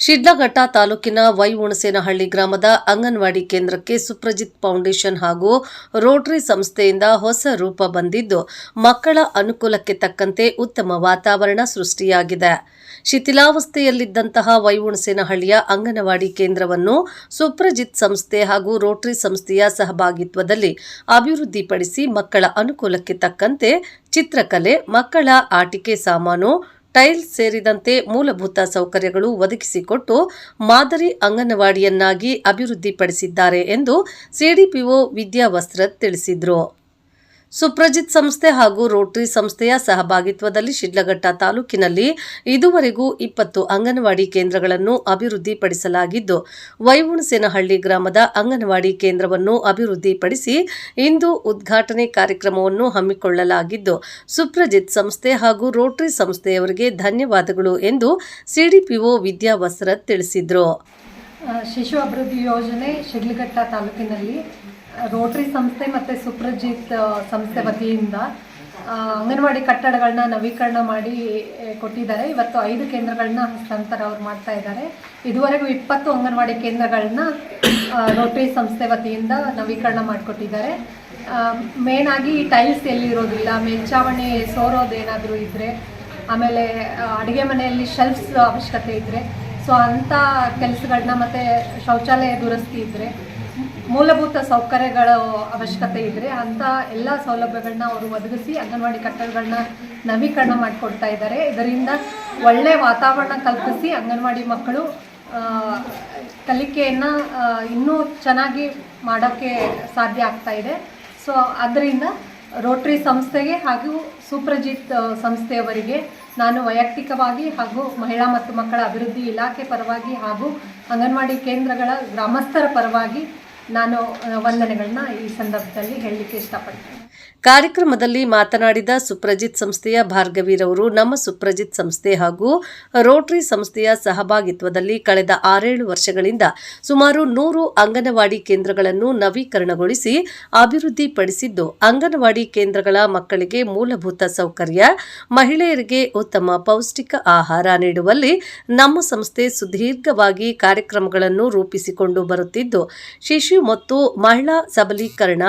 ಶಿಡ್ಲಘಟ್ಟ ತಾಲೂಕಿನ ವೈ ಹುಣಸೇನಹಳ್ಳಿ ಗ್ರಾಮದ ಅಂಗನವಾಡಿ ಕೇಂದ್ರಕ್ಕೆ ಸುಪ್ರಜಿತ್ ಫೌಂಡೇಶನ್ ಹಾಗೂ ರೋಟರಿ ಸಂಸ್ಥೆಯಿಂದ ಹೊಸ ರೂಪ ಬಂದಿದ್ದು, ಮಕ್ಕಳ ಅನುಕೂಲಕ್ಕೆ ತಕ್ಕಂತೆ ಉತ್ತಮ ವಾತಾವರಣ ಸೃಷ್ಟಿಯಾಗಿದೆ. ಶಿಥಿಲಾವಸ್ಥೆಯಲ್ಲಿದ್ದಂತಹ ವೈಹುಣಸೇನಹಳ್ಳಿಯ ಅಂಗನವಾಡಿ ಕೇಂದ್ರವನ್ನು ಸುಪ್ರಜಿತ್ ಸಂಸ್ಥೆ ಹಾಗೂ ರೋಟರಿ ಸಂಸ್ಥೆಯ ಸಹಭಾಗಿತ್ವದಲ್ಲಿ ಅಭಿವೃದ್ಧಿಪಡಿಸಿ ಮಕ್ಕಳ ಅನುಕೂಲಕ್ಕೆ ತಕ್ಕಂತೆ ಚಿತ್ರಕಲೆ, ಮಕ್ಕಳ ಆಟಿಕೆ ಸಾಮಾನು ಟೈಲ್ಸ್ ಸೇರಿದಂತೆ ಮೂಲಭೂತ ಸೌಕರ್ಯಗಳು ಒದಗಿಸಿಕೊಟ್ಟು ಮಾದರಿ ಅಂಗನವಾಡಿಯನ್ನಾಗಿ ಅಭಿವೃದ್ಧಿಪಡಿಸಿದ್ದಾರೆ ಎಂದು ಸಿಡಿಪಿಒ ವಿದ್ಯಾವಸ್ತ್ರ ತಿಳಿಸಿದರು. ಸುಪ್ರಜಿತ್ ಸಂಸ್ಥೆ ಹಾಗೂ ರೋಟರಿ ಸಂಸ್ಥೆಯ ಸಹಭಾಗಿತ್ವದಲ್ಲಿ ಶಿಡ್ಲಘಟ್ಟ ತಾಲೂಕಿನಲ್ಲಿ ಇದುವರೆಗೂ ಇಪ್ಪತ್ತು ಅಂಗನವಾಡಿ ಕೇಂದ್ರಗಳನ್ನು ಅಭಿವೃದ್ಧಿಪಡಿಸಲಾಗಿದ್ದು ವೈಹುಣಸೇನಹಳ್ಳಿ ಗ್ರಾಮದ ಅಂಗನವಾಡಿ ಕೇಂದ್ರವನ್ನು ಅಭಿವೃದ್ಧಿಪಡಿಸಿ ಇಂದು ಉದ್ಘಾಟನೆ ಕಾರ್ಯಕ್ರಮವನ್ನು ಹಮ್ಮಿಕೊಳ್ಳಲಾಗಿದ್ದು, ಸುಪ್ರಜಿತ್ ಸಂಸ್ಥೆ ಹಾಗೂ ರೋಟರಿ ಸಂಸ್ಥೆಯವರಿಗೆ ಧನ್ಯವಾದಗಳು ಎಂದು ಸಿಡಿಪಿಒ ವಿದ್ಯಾ ವಸ್ತ್ರದ್ ತಿಳಿಸಿದರು. ಶಿಶು ಅಭಿವೃದ್ಧಿ ಯೋಜನೆ ಶಿಡ್ಲಘಟ್ಟ ತಾಲೂಕಿನಲ್ಲಿ ರೋಟರಿ ಸಂಸ್ಥೆ ಮತ್ತು ಸುಪ್ರಜಿತ್ ಸಂಸ್ಥೆ ವತಿಯಿಂದ ಅಂಗನವಾಡಿ ಕಟ್ಟಡಗಳನ್ನ ನವೀಕರಣ ಮಾಡಿ ಕೊಟ್ಟಿದ್ದಾರೆ. ಇವತ್ತು ಐದು ಕೇಂದ್ರಗಳನ್ನ ಹಸ್ತಾಂತರ ಅವ್ರು ಮಾಡ್ತಾ ಇದ್ದಾರೆ. ಇದುವರೆಗೂ ಇಪ್ಪತ್ತು ಅಂಗನವಾಡಿ ಕೇಂದ್ರಗಳನ್ನ ರೋಟ್ರಿ ಸಂಸ್ಥೆ ವತಿಯಿಂದ ನವೀಕರಣ ಮಾಡಿಕೊಟ್ಟಿದ್ದಾರೆ. ಮೇನ್ ಆಗಿ ಟೈಲ್ಸ್ ಎಲ್ಲಿರೋದಿಲ್ಲ ಮೇಲ್ಚಾವಣಿ ಸೋರೋದೇನಾದರೂ ಇದ್ದರೆ ಆಮೇಲೆ ಅಡುಗೆ ಮನೆಯಲ್ಲಿ ಶೆಲ್ಫ್ಸ್ ಅವಶ್ಯಕತೆ ಇದ್ದರೆ ಸೊ ಅಂಥ ಕೆಲಸಗಳನ್ನ ಮತ್ತು ಶೌಚಾಲಯ ದುರಸ್ತಿ ಇದ್ದರೆ ಮೂಲಭೂತ ಸೌಕರ್ಯಗಳ ಅವಶ್ಯಕತೆ ಇದ್ದರೆ ಅಂಥ ಎಲ್ಲ ಸೌಲಭ್ಯಗಳನ್ನ ಅವರು ಒದಗಿಸಿ ಅಂಗನವಾಡಿ ಕಟ್ಟಡಗಳನ್ನ ನವೀಕರಣ ಮಾಡಿಕೊಡ್ತಾ ಇದ್ದಾರೆ ಇದರಿಂದ ಒಳ್ಳೆ ವಾತಾವರಣ ಕಲ್ಪಿಸಿ ಅಂಗನವಾಡಿ ಮಕ್ಕಳು ಕಲಿಕೆಯನ್ನು ಇನ್ನೂ ಚೆನ್ನಾಗಿ ಮಾಡೋಕ್ಕೆ ಸಾಧ್ಯ ಆಗ್ತಾ ಇದೆ. ಸೊ, ಅದರಿಂದ ರೋಟ್ರಿ ಸಂಸ್ಥೆಗೆ ಹಾಗೂ ಸುಪ್ರಜಿತ್ ಸಂಸ್ಥೆಯವರಿಗೆ ನಾನು ವೈಯಕ್ತಿಕವಾಗಿ ಹಾಗೂ ಮಹಿಳಾ ಮತ್ತು ಮಕ್ಕಳ ಅಭಿವೃದ್ಧಿ ಇಲಾಖೆ ಪರವಾಗಿ ಹಾಗೂ ಅಂಗನವಾಡಿ ಕೇಂದ್ರಗಳ ಗ್ರಾಮಸ್ಥರ ಪರವಾಗಿ ನಾನು ವಂದನೆಗಳನ್ನ ಈ ಸಂದರ್ಭದಲ್ಲಿ ಹೇಳಲಿಕ್ಕೆ ಇಷ್ಟಪಡ್ತೇನೆ. ಕಾರ್ಯಕ್ರಮದಲ್ಲಿ ಮಾತನಾಡಿದ ಸುಪ್ರಜಿತ್ ಸಂಸ್ಥೆಯ ಭಾರ್ಗವಿರವರು ನಮ್ಮ ಸುಪ್ರಜಿತ್ ಸಂಸ್ಥೆ ಹಾಗೂ ರೋಟರಿ ಸಂಸ್ಥೆಯ ಸಹಭಾಗಿತ್ವದಲ್ಲಿ ಕಳೆದ ಆರೇಳು ವರ್ಷಗಳಿಂದ ಸುಮಾರು ನೂರು ಅಂಗನವಾಡಿ ಕೇಂದ್ರಗಳನ್ನು ನವೀಕರಣಗೊಳಿಸಿ ಅಭಿವೃದ್ಧಿಪಡಿಸಿದ್ದು, ಅಂಗನವಾಡಿ ಕೇಂದ್ರಗಳ ಮಕ್ಕಳಿಗೆ ಮೂಲಭೂತ ಸೌಕರ್ಯ, ಮಹಿಳೆಯರಿಗೆ ಉತ್ತಮ ಪೌಷ್ಟಿಕ ಆಹಾರ ನೀಡುವಲ್ಲಿ ನಮ್ಮ ಸಂಸ್ಥೆ ಸುದೀರ್ಘವಾಗಿ ಕಾರ್ಯಕ್ರಮಗಳನ್ನು ರೂಪಿಸಿಕೊಂಡು ಬರುತ್ತಿದ್ದು, ಶಿಶು ಮತ್ತು ಮಹಿಳಾ ಸಬಲೀಕರಣ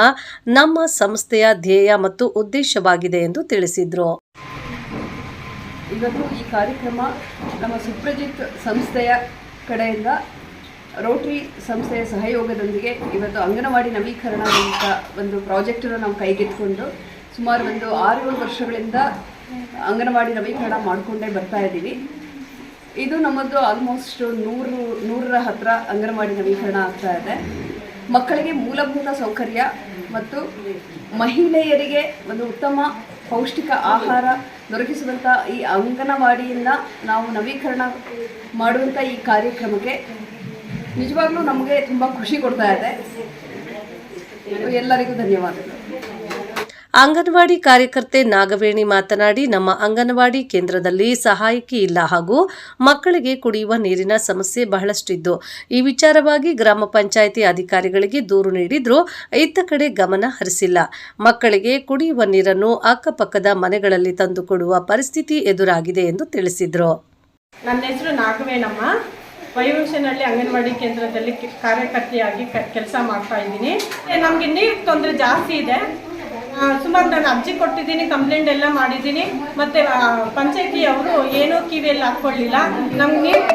ನಮ್ಮ ಸಂಸ್ಥೆಯ ಧ್ಯೇಯ ಮತ್ತು ಉದ್ದೇಶವಾಗಿದೆ ಎಂದು ತಿಳಿಸಿದರು. ಇವತ್ತು ಈ ಕಾರ್ಯಕ್ರಮ ನಮ್ಮ ಸುಪ್ರಜಿತ್ ಸಂಸ್ಥೆಯ ಕಡೆಯಿಂದ ರೋಟರಿ ಸಂಸ್ಥೆಯ ಸಹಯೋಗದೊಂದಿಗೆ ಇವತ್ತು ಅಂಗನವಾಡಿ ನವೀಕರಣ ಅಂತ ಒಂದು ಪ್ರಾಜೆಕ್ಟನ್ನು ನಾವು ಕೈಗೆತ್ಕೊಂಡು ಸುಮಾರು ಒಂದು ಆರು ವರ್ಷಗಳಿಂದ ಅಂಗನವಾಡಿ ನವೀಕರಣ ಮಾಡಿಕೊಂಡೇ ಬರ್ತಾ ಇದ್ದೀವಿ. ಇದು ನಮ್ಮದು ಆಲ್ಮೋಸ್ಟ್ ನೂರು, ನೂರರ ಹತ್ರ ಅಂಗನವಾಡಿ ನವೀಕರಣ ಆಗ್ತಾ ಇದೆ. ಮಕ್ಕಳಿಗೆ ಮೂಲಭೂತ ಸೌಕರ್ಯ ಮತ್ತು ಮಹಿಳೆಯರಿಗೆ ಒಂದು ಉತ್ತಮ ಪೌಷ್ಟಿಕ ಆಹಾರ ದೊರಕಿಸುವಂಥ ಈ ಅಂಗನವಾಡಿಯನ್ನು ನಾವು ನವೀಕರಣ ಮಾಡುವಂಥ ಈ ಕಾರ್ಯಕ್ರಮಕ್ಕೆ ನಿಜವಾಗ್ಲೂ ನಮಗೆ ತುಂಬ ಖುಷಿ ಕೊಡ್ತಾ ಇದೆ. ಎಲ್ಲರಿಗೂ ಧನ್ಯವಾದಗಳು. ಅಂಗನವಾಡಿ ಕಾರ್ಯಕರ್ತೆ ನಾಗವೇಣಿ ಮಾತನಾಡಿ, ನಮ್ಮ ಅಂಗನವಾಡಿ ಕೇಂದ್ರದಲ್ಲಿ ಸಹಾಯಕಿ ಇಲ್ಲ ಹಾಗೂ ಮಕ್ಕಳಿಗೆ ಕುಡಿಯುವ ನೀರಿನ ಸಮಸ್ಯೆ ಬಹಳಷ್ಟಿದ್ದು ಈ ವಿಚಾರವಾಗಿ ಗ್ರಾಮ ಪಂಚಾಯಿತಿ ಅಧಿಕಾರಿಗಳಿಗೆ ದೂರು ನೀಡಿದ್ರೂ ಇತ್ತ ಕಡೆ ಗಮನ ಹರಿಸಿಲ್ಲ. ಮಕ್ಕಳಿಗೆ ಕುಡಿಯುವ ನೀರನ್ನು ಅಕ್ಕಪಕ್ಕದ ಮನೆಗಳಲ್ಲಿ ತಂದುಕೊಡುವ ಪರಿಸ್ಥಿತಿ ಎದುರಾಗಿದೆ ಎಂದು ತಿಳಿಸಿದರು. ನನ್ನ ಹೆಸರು ನಾಗವೇಣಮ್ಮ. ವೈವಂಶನಹಳ್ಳಿ ಅಂಗನವಾಡಿ ಕೇಂದ್ರದಲ್ಲಿ ಕಾರ್ಯಕರ್ತೆಯಾಗಿ ಕೆಲಸ ಮಾಡ್ತಾ ಇದ್ದೀನಿ. ನಮಗೆ ನೀರು ತೊಂದರೆ ಜಾಸ್ತಿ ಇದೆ. ಸುಮಾರು ನಾನು ಅರ್ಜಿ ಕೊಟ್ಟಿದ್ದೀನಿ ಕಂಪ್ಲೇಂಟ್ ಎಲ್ಲ ಮಾಡಿದ್ದೀನಿ. ಮತ್ತು ಪಂಚಾಯತಿ ಅವರು ಏನೂ ಕಿವಿಯಲ್ಲಿ ಹಾಕ್ಕೊಳ್ಳಿಲ್ಲ ನಮ್ಗೆ ನೀರು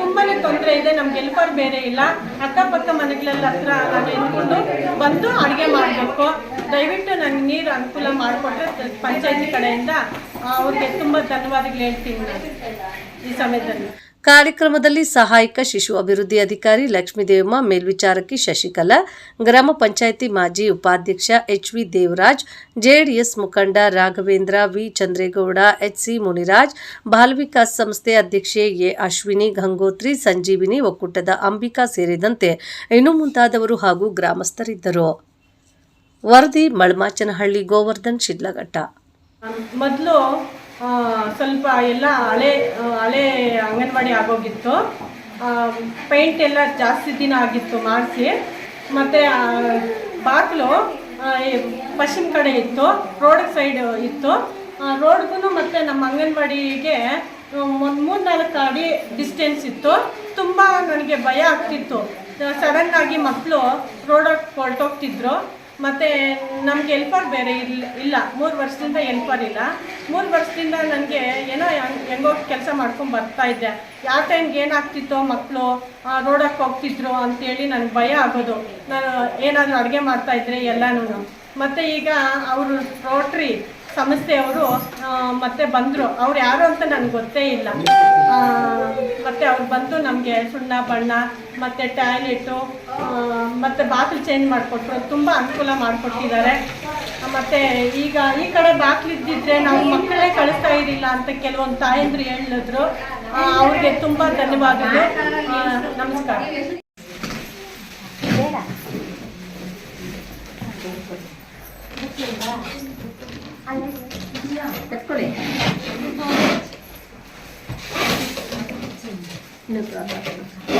ತುಂಬ ತೊಂದರೆ ಇದೆ, ನಮ್ಗೆ ಎಲ್ಪರ್ ಬೇರೆ ಇಲ್ಲ. ಅಕ್ಕಪಕ್ಕ ಮನೆಗಳೆಲ್ಲ ಹತ್ರ ನಾನು ಎತ್ಕೊಂಡು ಬಂದು ಅಡುಗೆ ಮಾಡಬೇಕು. ದಯವಿಟ್ಟು ನನಗೆ ನೀರು ಅನುಕೂಲ ಮಾಡಿಕೊಟ್ರೆ ಪಂಚಾಯತಿ ಕಡೆಯಿಂದ ಅವ್ರಿಗೆ ತುಂಬ ಧನ್ಯವಾದಗಳು ಹೇಳ್ತೀನಿ ನಾನು ಈ ಸಮಯದಲ್ಲಿ. ಕಾರ್ಯಕ್ರಮದಲ್ಲಿ ಸಹಾಯಕ ಶಿಶು ಅಭಿವೃದ್ಧಿ ಅಧಿಕಾರಿ ಲಕ್ಷ್ಮೀದೇವಮ್ಮ, ಮೇಲ್ವಿಚಾರಕಿ ಶಶಿಕಲಾ, ಗ್ರಾಮ ಪಂಚಾಯಿತಿ ಮಾಜಿ ಉಪಾಧ್ಯಕ್ಷ H V Devaraj, J D S ಮುಖಂಡ Raghavendra V Chandregowda H C Muniraj Balavikas ಸಂಸ್ಥೆ ಅಧ್ಯಕ್ಷೆ ಎ ಅಶ್ವಿನಿ, ಗಂಗೋತ್ರಿ, ಸಂಜೀವಿನಿ ಒಕ್ಕೂಟದ ಅಂಬಿಕಾ ಸೇರಿದಂತೆ ಇನ್ನು ಮುಂತಾದವರು ಹಾಗೂ ಗ್ರಾಮಸ್ಥರಿದ್ದರು. ವರದಿ ಮಳಮಾಚನಹಳ್ಳಿ, ಗೋವರ್ಧನ್, ಶಿಡ್ಲಘಟ್ಟ. ಮೊದಲು ಸ್ವಲ್ಪ ಎಲ್ಲ ಹಳೆ ಹಳೆ ಅಂಗನವಾಡಿ ಆಗೋಗಿತ್ತು. ಪೇಂಟ್ ಎಲ್ಲ ಜಾಸ್ತಿ ದಿನ ಆಗಿತ್ತು ಮಾಡಿಸಿ. ಮತ್ತು ಬಾಗಿಲು ಪಶ್ಚಿಮ ಕಡೆ ಇತ್ತು ರೋಡ್ ಸೈಡ್ ಇತ್ತು. ರೋಡ್ಗೂ ಮತ್ತು ನಮ್ಮ ಅಂಗನವಾಡಿಗೆ ಒಂದು ಮೂರು ನಾಲ್ಕು ಅಡಿ ಡಿಸ್ಟೆನ್ಸ್ ಇತ್ತು. ತುಂಬ ನನಗೆ ಭಯ ಆಗ್ತಿತ್ತು. ಸಡನ್ನಾಗಿ ಮಕ್ಕಳು ರೋಡಕ್ಕೆ ಹೊರಟೋಗ್ತಿದ್ರು. ಮತ್ತು ನಮಗೆ ಎಲ್ಪರ್ ಬೇರೆ ಇಲ್ಲ ಇಲ್ಲ. ಮೂರು ವರ್ಷದಿಂದ ಎಲ್ಪರ್ ಇಲ್ಲ. ಮೂರು ವರ್ಷದಿಂದ ನನಗೆ ಏನೋ ಹೆಂಗ್- ಕೆಲಸ ಮಾಡ್ಕೊಂಡು ಬರ್ತಾ ಇದ್ದೆ. ಯಾವ ಟೈಮ್ಗೆ ಏನಾಗ್ತಿತ್ತೋ ಮಕ್ಕಳು ರೋಡಕ್ಕೆ ಹೋಗ್ತಿದ್ರು ಅಂತೇಳಿ ನನಗೆ ಭಯ ಆಗೋದು. ನಾನು ಏನಾದರೂ ಅಡುಗೆ ಮಾಡ್ತಾಯಿದ್ರೆ ಎಲ್ಲನೂ ಮತ್ತು ಈಗ ಅವರು ರೋಟ್ರಿ ಸಂಸ್ಥೆಯವರು ಮತ್ತೆ ಬಂದರು. ಅವ್ರು ಯಾರು ಅಂತ ನನಗೆ ಗೊತ್ತೇ ಇಲ್ಲ. ಮತ್ತೆ ಅವ್ರು ಬಂದು ನಮಗೆ ಸುಣ್ಣ ಬಣ್ಣ ಮತ್ತು ಟಾಯ್ಲೆಟು ಮತ್ತು ಬಾಗಿಲು ಚೇಂಜ್ ಮಾಡಿಕೊಟ್ರು. ತುಂಬ ಅನುಕೂಲ ಮಾಡಿಕೊಟ್ಟಿದ್ದಾರೆ. ಮತ್ತು ಈಗ ಈ ಕಡೆ ಬಾಗಿಲಿದ್ದಿದ್ರೆ ನಾವು ಮಕ್ಕಳೇ ಕಳಿಸ್ತಾ ಇರಲಿಲ್ಲ ಅಂತ ಕೆಲವೊಂದು ತಾಯಂದ್ರು ಹೇಳಿದ್ರು. ಅವ್ರಿಗೆ ತುಂಬ ಧನ್ಯವಾದಗಳು. ಆ, No problem.